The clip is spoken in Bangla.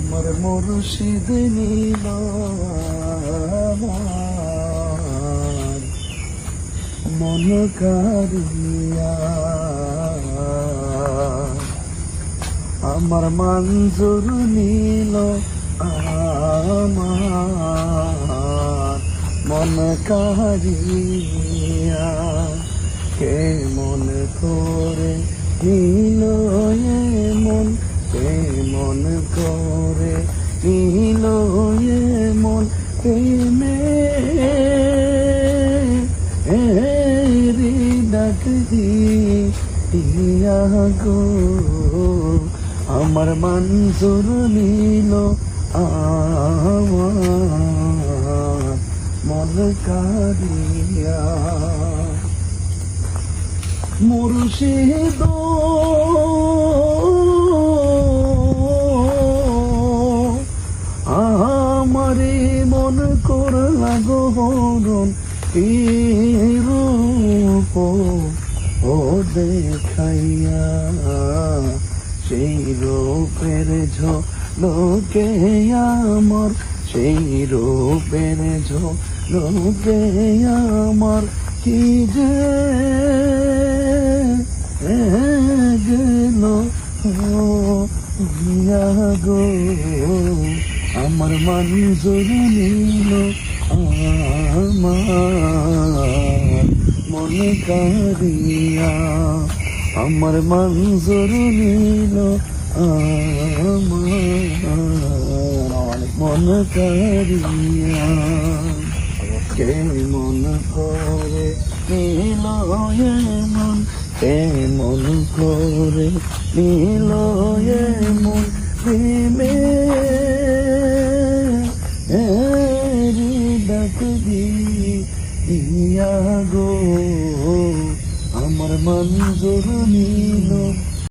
আমার মুর্শিদ নীল মন কারিয়া আমার মঞ্জুর নীল আমার। মন কারিয়া কে মন করে নীল মন করে নীল মন প্রেমে। ডাক গো আমার মঞ্জুর নীল আমার মন কারিয়া মুর্শিদ আমারে মন করলা গহরণ রূপ ও দেখাইয়া। সেই রূপের ঝোলকে আমার, সেই রূপের ঝোলকে আমার কি যে গেল গো। আমার মঞ্জুর নীল আমার। মনে কারিয়া আমার মঞ্জুর নীল আমার। মন কারিয়া কে মন করে নীল মন কে মন করে নীল মন দিয়া গো আমার মঞ্জুর নীল